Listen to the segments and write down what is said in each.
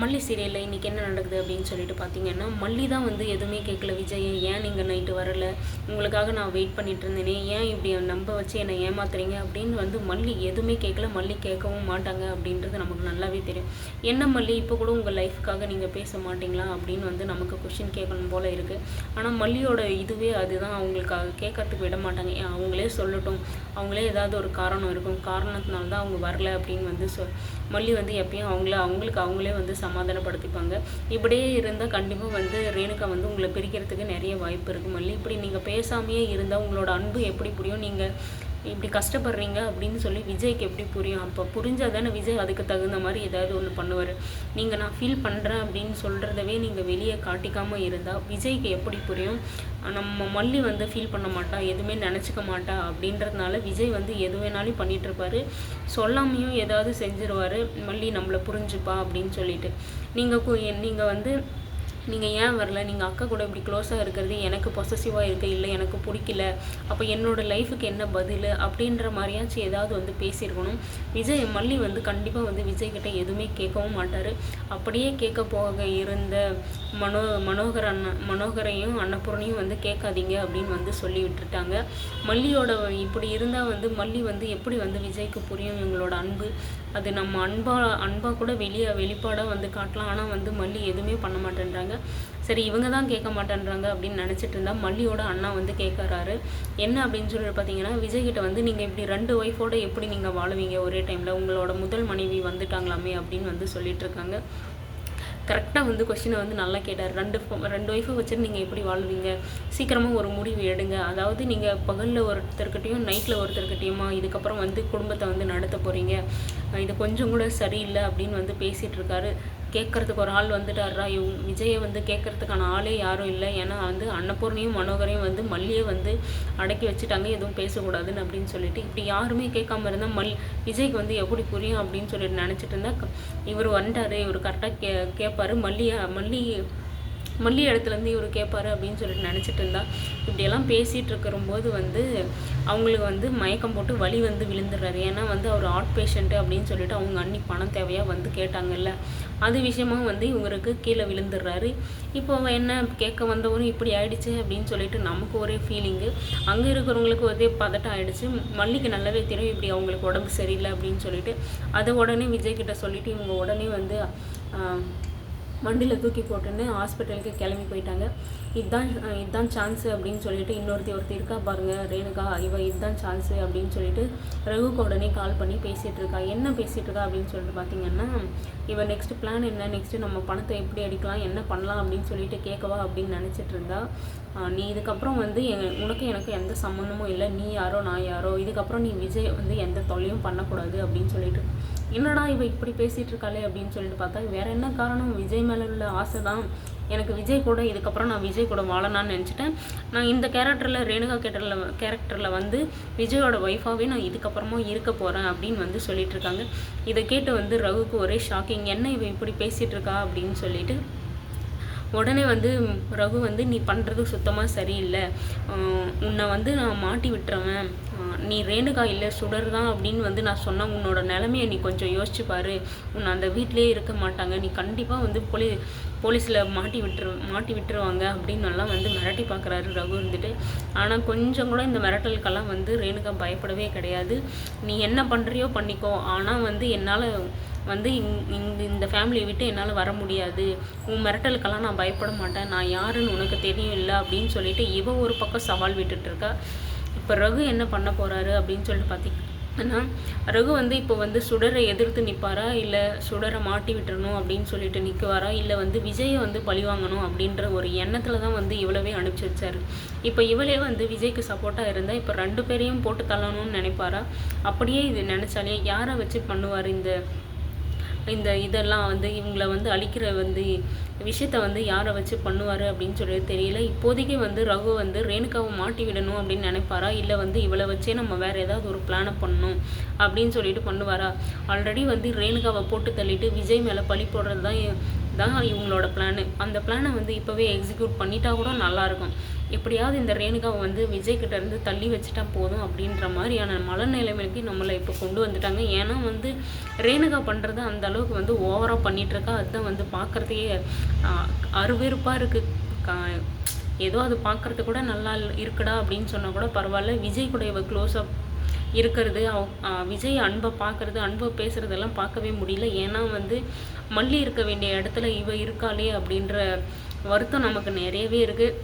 மல்லி சீரியலில் இன்றைக்கி என்ன நடக்குது அப்படின்னு சொல்லிட்டு பார்த்தீங்கன்னா மல்லி தான் வந்து எதுவுமே கேட்கல. விஜய் ஏன் நீங்கள் நைட்டு வரல? உங்களுக்காக நான் வெயிட் பண்ணிட்டு இருந்தேனே. ஏன் இப்படி நம்ப வச்சு என்னை ஏமாத்துறீங்க? அப்படின்னு வந்து மல்லி எதுவுமே கேட்கல. மல்லி கேட்கவும் மாட்டாங்க அப்படின்றது நமக்கு நல்லாவே தெரியும். என்ன மல்லி? இப்போ கூட உங்கள் லைஃப்க்காக நீங்கள் பேச மாட்டீங்களா? அப்படின்னு வந்து நமக்கு கொஷின் கேட்கணும் போல் இருக்குது ஆனால் மல்லியோட இதுவே அதுதான். அவங்களுக்காக கேட்கறதுக்கு விட மாட்டாங்க. ஏன்? அவங்களே சொல்லட்டும். அவங்களே ஏதாவது ஒரு காரணம் இருக்கும். காரணத்தினால தான் அவங்க வரல அப்படின்னு வந்து சொ மல்லி வந்து எப்பயும் அவங்கள அவங்களுக்கு அவங்களே வந்து சமாதானப்படுத்திப்பாங்க. இப்படியே இருந்தால் கண்டிப்பாக வந்து ரேணுகா வந்து உங்களை பிரிக்கிறதுக்கு நிறைய வாய்ப்பு இருக்குது மல்லி இப்படி நீங்கள் பேசாமையே இருந்தால் உங்களோட அன்பு எப்படி புரியும்? நீங்கள் இப்படி கஷ்டப்படுறீங்க அப்படின்னு சொல்லி விஜய்க்கு எப்படி புரியும்? அப்போ புரிஞ்சால் தானே விஜய் அதுக்கு தகுந்த மாதிரி ஏதாவது ஒன்று பண்ணுவார். நீங்கள் நான் ஃபீல் பண்ணுறேன் அப்படின்னு சொல்கிறதவே நீங்கள் வெளியே காட்டிக்காமல் இருந்தால் விஜய்க்கு எப்படி புரியும்? நம்ம மல்லி வந்து ஃபீல் பண்ண மாட்டா எதுவுமே நினச்சிக்க மாட்டா அப்படின்றதுனால விஜய் வந்து எது வேணாலும் பண்ணிகிட்ருப்பார் சொல்லாமையும் ஏதாவது செஞ்சிருவார். மல்லி நம்மளை புரிஞ்சுப்பா அப்படின்னு சொல்லிட்டு. நீங்கள் நீங்கள் வந்து நீங்கள் ஏன் வரல? நீங்கள் அக்கா கூட இப்படி க்ளோஸாக இருக்கிறது எனக்கு பொசசிவாக இருக்க இல்லை எனக்கு பிடிக்கல. அப்போ என்னோடய லைஃபுக்கு என்ன பதில்? அப்படின்ற மாதிரியாச்சும் ஏதாவது வந்து பேசியிருக்கணும். விஜய் மல்லி வந்து கண்டிப்பாக வந்து விஜய்கிட்ட எதுவுமே கேட்கவும் மாட்டார். அப்படியே கேட்க போக இருந்த மனோ மனோகர் அண்ணன் மனோகரையும் அன்னபூர்ணையும் வந்து கேட்காதீங்க அப்படின்னு வந்து சொல்லி விட்டுட்டாங்க மல்லியோட இப்படி இருந்தால் வந்து மல்லி வந்து எப்படி வந்து விஜய்க்கு புரியும் இவங்களோட அன்பு? அது நம்ம அன்பா அன்பாக கூட வெளியே வெளிப்பாடாக வந்து காட்டலாம். ஆனால் வந்து மல்லி எதுவுமே பண்ண மாட்டேன்றாங்க. சரி இவங்க தான் கேட்க மாட்டேன்றாங்க அப்படின்னு நினச்சிட்டு இருந்தால் மல்லியோட அண்ணா வந்து கேட்குறாரு. என்ன அப்படின்னு சொல்லிட்டு பார்த்தீங்கன்னா விஜய்கிட்ட வந்து நீங்கள் இப்படி ரெண்டு ஒய்ஃபோட எப்படி நீங்கள் வாழுவீங்க? ஒரே டைமில் உங்களோட முதல் மனைவி வந்துட்டாங்களாமே அப்படின்னு வந்து சொல்லிட்டு இருக்காங்க. கரெக்டாக வந்து கொஷினை வந்து நல்லா கேட்டார். ரெண்டு ரெண்டு ஒய்ஃபை வச்சுட்டு நீங்கள் எப்படி வாழ்வீங்க? சீக்கிரமாக ஒரு முடிவு எடுங்க. அதாவது நீங்கள் பகலில் ஒருத்தர்கிட்டையும் நைட்டில் ஒருத்தர்கிட்டையுமா இதுக்கப்புறம் வந்து குடும்பத்தை வந்து நடத்த போகிறீங்க இது கொஞ்சம் கூட சரியில்லை அப்படின்னு வந்து பேசிகிட்டு இருக்காரு. கேட்குறதுக்கு ஒரு ஆள் வந்துட்டாரா இவங்க விஜயை வந்து கேட்குறதுக்கான ஆளே யாரும் இல்லை. ஏன்னா வந்து அன்னபூர்ணியும் மனோகரையும் வந்து மல்லியை வந்து அடக்கி வச்சுட்டாங்க. எதுவும் பேசக்கூடாதுன்னு அப்படின்னு சொல்லிட்டு இப்படி யாருமே கேட்காம இருந்தால் மல் விஜய்க்கு வந்து எப்படி புரியும் அப்படின்னு சொல்லிட்டு நினச்சிட்டு இருந்தால் இவர் வந்துட்டாரு. இவர் கரெக்டாக கே கேட்பாரு மல்லியை மல்லி மல்லி இடத்துலேருந்து இவர் கேட்பாரு அப்படின்னு சொல்லிட்டு நினச்சிட்டு இருந்தா. இப்படியெல்லாம் பேசிகிட்டு இருக்கிறபோது வந்து அவங்களுக்கு வந்து மயக்கம் போட்டு வலி வந்து விழுந்துடுறாரு. ஏன்னா வந்து அவர் ஆர்ட் பேஷண்ட்டு அப்படின்னு சொல்லிட்டு அவங்க அன்னி பணம் தேவையாக வந்து கேட்டாங்கல்ல. அது விஷயமா வந்து இவருக்கு கீழே விழுந்துடுறாரு. இப்போ என்ன கேட்க வந்தவரும் இப்படி ஆயிடுச்சு அப்படின்னு சொல்லிட்டு நமக்கு ஒரே ஃபீலிங்கு அங்கே இருக்கிறவங்களுக்கு ஒரே பதட்டம் ஆயிடுச்சு. மல்லிக்கு நல்லாவே தெரியும் இப்படி அவங்களுக்கு உடம்பு சரியில்லை அப்படின்னு சொல்லிட்டு. அதை உடனே விஜய் கிட்ட சொல்லிட்டு இவங்க உடனே வந்து வண்டியில் தூக்கி போட்டுன்னு ஹாஸ்பிட்டலுக்கு கிளம்பி போயிட்டாங்க. இதுதான் இதுதான் சான்ஸு அப்படின்னு சொல்லிட்டு இன்னொருத்தி ஒருத்தி இருக்கா பாருங்கள் ரேணுகா இவ இதுதான் சான்ஸு அப்படின்னு சொல்லிட்டு ரகுக்கு உடனே கால் பண்ணி பேசிகிட்டு இருக்கா. என்ன பேசிகிட்டு இருக்கா அப்படின்னு சொல்லிட்டு பார்த்தீங்கன்னா இவன் நெக்ஸ்ட் பிளான் என்ன? நெக்ஸ்ட்டு நம்ம பணத்தை எப்படி அடிக்கலாம் என்ன பண்ணலாம் அப்படின்னு சொல்லிட்டு கேட்கவா அப்படின்னு நினச்சிட்டு இருந்தா நீ இதுக்கப்புறம் வந்து உனக்கு எனக்கு எந்த சம்மந்தமும் இல்லை. நீ யாரோ நான் யாரோ இதுக்கப்புறம் நீ விஜய் வந்து எந்த தொல்லையும் பண்ணக்கூடாது அப்படின்னு சொல்லிட்டு என்னடா இவ இப்படி பேசிகிட்டு இருக்காளே அப்படின்னு சொல்லிட்டு பார்த்தா வேற என்ன காரணம்? விஜய் மேலே உள்ள ஆசை தான் எனக்கு விஜய் கூட இதுக்கப்புறம் நான் விஜய் கூட வாழலான்னு நினச்சிட்டேன். நான் இந்த கேரக்டரில் ரேணுகா கேரக்டரில் கேரக்டரில் வந்து விஜயோட ஒய்ஃபாகவே நான் இதுக்கப்புறமா இருக்க போகிறேன் அப்படின்னு வந்து சொல்லிட்டு இருக்காங்க. இதை கேட்டு வந்து ரகுக்கு ஒரே ஷாக்கிங் என்ன இவ இப்படி பேசிகிட்டு இருக்கா அப்படின்னு சொல்லிட்டு உடனே வந்து ரகு வந்து நீ பண்ணுறது சுத்தமாக சரியில்லை. உன்னை வந்து நான் மாட்டி விட்டுறவன் நீ ரேணுகா இல்லை சுடர் தான் அப்படின்னு வந்து நான் சொன்னேன் உன்னோட நிலமையை நீ கொஞ்சம் யோசிச்சு பாரு. உன்னை அந்த வீட்டிலே இருக்க மாட்டாங்க. நீ கண்டிப்பாக வந்து போலீ போலீஸில் மாட்டி விட்டுரு மாட்டி விட்டுருவாங்க அப்படின்னு எல்லாம் வந்து மிரட்டி பார்க்குறாரு ரகு இருந்துட்டு. ஆனால் கொஞ்சம் கூட இந்த மிரட்டலுக்கெல்லாம் வந்து ரேணுகா பயப்படவே கிடையாது. நீ என்ன பண்ணுறியோ பண்ணிக்கோ. ஆனால் வந்து என்னால் வந்து இங் இந்த ஃபேமிலியை விட்டு என்னால் வர முடியாது. உன் மிரட்டலுக்கெல்லாம் நான் பயப்பட மாட்டேன். நான் யாருன்னு உனக்கு தெரியும் இல்லை அப்படின்னு சொல்லிட்டு இவ ஒரு பக்கம் சவால் விட்டுட்ருக்கா இப்போ ரகு என்ன பண்ண போகிறாரு அப்படின்னு சொல்லிட்டு பார்த்தீங்கன்னா ரகு வந்து இப்போ வந்து சுடரை எதிர்த்து நிற்பாரா இல்லை சுடரை மாட்டி விட்டுறணும் அப்படின்னு சொல்லிட்டு நிற்குவாரா இல்லை வந்து விஜயை வந்து பழிவாங்கணும் அப்படின்ற ஒரு எண்ணத்தில் தான் வந்து இவ்வளவே அனுப்பிச்சி வச்சாரு. இப்போ இவளே வந்து விஜய்க்கு சப்போர்ட்டாக இருந்தால் இப்போ ரெண்டு பேரையும் போட்டு தள்ளணும்னு நினைப்பாரா? அப்படியே இது நினச்சாலே யாரை வச்சு பண்ணுவார் இந்த இந்த இதெல்லாம் வந்து இவங்களை வந்து அழிக்கிற வந்து விஷயத்த வந்து யாரை வச்சு பண்ணுவார் அப்படின்னு சொல்லி தெரியல. இப்போதைக்கு வந்து ரகு வந்து ரேணுகாவை மாட்டி விடணும் அப்படின்னு நினைப்பாரா? இல்லை வந்து இவளை வச்சே நம்ம வேறு ஏதாவது ஒரு பிளானை பண்ணணும் அப்படின்னு சொல்லிட்டு பண்ணுவாரா? ஆல்ரெடி வந்து ரேணுகாவை போட்டு தள்ளிட்டு விஜய் மேலே பழி போடுறது தான் தான் இவங்களோட பிளானு அந்த பிளானை வந்து இப்போவே எக்ஸிக்யூட் பண்ணிட்டா கூட நல்லாயிருக்கும் எப்படியாவது இந்த ரேணுகாவை வந்து விஜய்கிட்ட இருந்து தள்ளி வச்சுட்டா போதும் அப்படின்ற மாதிரியான மனநிலைமைக்கு நம்மளை இப்போ கொண்டு வந்துட்டாங்க. ஏன்னா வந்து ரேணுகா பண்ணுறது அந்த அளவுக்கு வந்து ஓவராக பண்ணிகிட்ருக்கா இருக்கா அதுதான் வந்து பார்க்குறதையே அருவெருப்பாக இருக்குது ஏதோ அது பார்க்குறது கூட நல்லா இருக்குடா அப்படின்னு சொன்னால் கூட பரவாயில்ல. விஜய் கூட இவ க்ளோஸ்அப் இருக்கிறது விஜய் அன்பை பார்க்குறது அன்பை பேசுகிறதெல்லாம் பார்க்கவே முடியல. ஏன்னா வந்து மல்லி இருக்க வேண்டிய இடத்துல இவ இருக்காளே அப்படின்ற வருத்தம் நமக்கு நிறையவே இருக்குது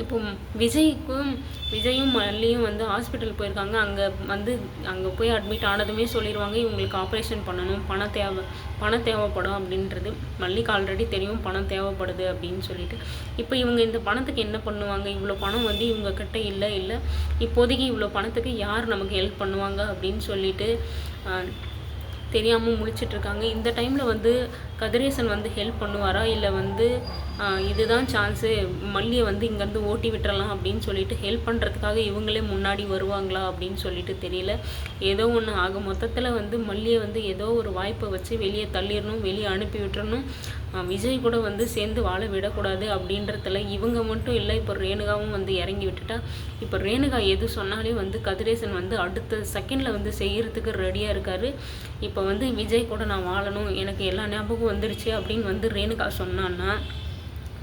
இப்போ விஜய்க்கும் விஜயும் மல்லியும் வந்து ஹாஸ்பிட்டல் போயிருக்காங்க. அங்கே வந்து அங்கே போய் அட்மிட் ஆனதுமே சொல்லிடுவாங்க இவங்களுக்கு ஆப்ரேஷன் பண்ணணும் பணம் தேவை பணம் தேவைப்படும் அப்படின்றது. மல்லிக்கு ஆல்ரெடி தெரியும் பணம் தேவைப்படுது அப்படின்னு சொல்லிட்டு. இப்போ இவங்க இந்த பணத்துக்கு என்ன பண்ணுவாங்க? இவ்வளோ பணம் வந்து இவங்க கிட்ட இல்லை இல்லை. இப்போதைக்கு இவ்வளோ பணத்துக்கு யார் நமக்கு ஹெல்ப் பண்ணுவாங்க அப்படின்னு சொல்லிட்டு தெரியாமல் முடிச்சிட்ருக்காங்க இந்த டைமில் வந்து கதிரேசன் வந்து ஹெல்ப் பண்ணுவாரா? இல்லை வந்து இதுதான் சான்ஸு மல்லியை வந்து இங்கேருந்து ஓட்டி விட்டுறலாம் அப்படின்னு சொல்லிட்டு ஹெல்ப் பண்ணுறதுக்காக இவங்களே முன்னாடி வருவாங்களா அப்படின்னு சொல்லிட்டு தெரியல. ஏதோ ஒன்று ஆக மொத்தத்தில் வந்து மல்லியை வந்து ஏதோ ஒரு வாய்ப்பை வச்சு வெளியே தள்ளிடணும் வெளியே அனுப்பி விட்டுறணும். விஜய் கூட வந்து சேர்ந்து வாழ விடக்கூடாது அப்படின்றதுல இவங்க மட்டும் இல்லை. இப்போ ரேணுகாவும் வந்து இறங்கி விட்டுட்டா. இப்போ ரேணுகா எது சொன்னாலே வந்து கதிரேசன் வந்து அடுத்த செகண்டில் வந்து செய்கிறதுக்கு ரெடியாக இருக்கார். இப்போ வந்து விஜய் கூட நான் வாழணும். எனக்கு எல்லா ஞாபகம் வந்துருச்சு அப்படின்னு வந்து ரேணுகா சொன்னான்னா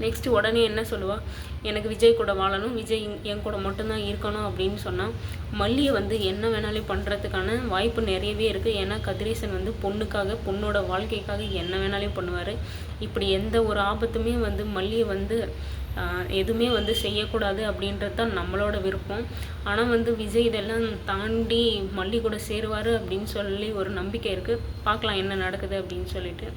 நெக்ஸ்ட்டு உடனே என்ன சொல்லுவாள் எனக்கு விஜய் கூட வாழணும் விஜய் என் கூட மட்டும்தான் இருக்கணும் அப்படின்னு சொன்னால் மல்லியை வந்து என்ன வேணாலும் பண்ணுறதுக்கான வாய்ப்பு நிறையவே இருக்குது ஏன்னா கதிரேசன் வந்து பொண்ணுக்காக பொண்ணோட வாழ்க்கைக்காக என்ன வேணாலும் பண்ணுவார். இப்படி எந்த ஒரு ஆபத்துமே வந்து மல்லியை வந்து எதுவுமே வந்து செய்யக்கூடாது அப்படின்றது தான் நம்மளோட விருப்பம். ஆனால் வந்து விஜய் இதெல்லாம் தாண்டி மல்லி கூட சேருவார் அப்படின்னு சொல்லி ஒரு நம்பிக்கை இருக்குது பார்க்கலாம் என்ன நடக்குது அப்படின்னு சொல்லிட்டு.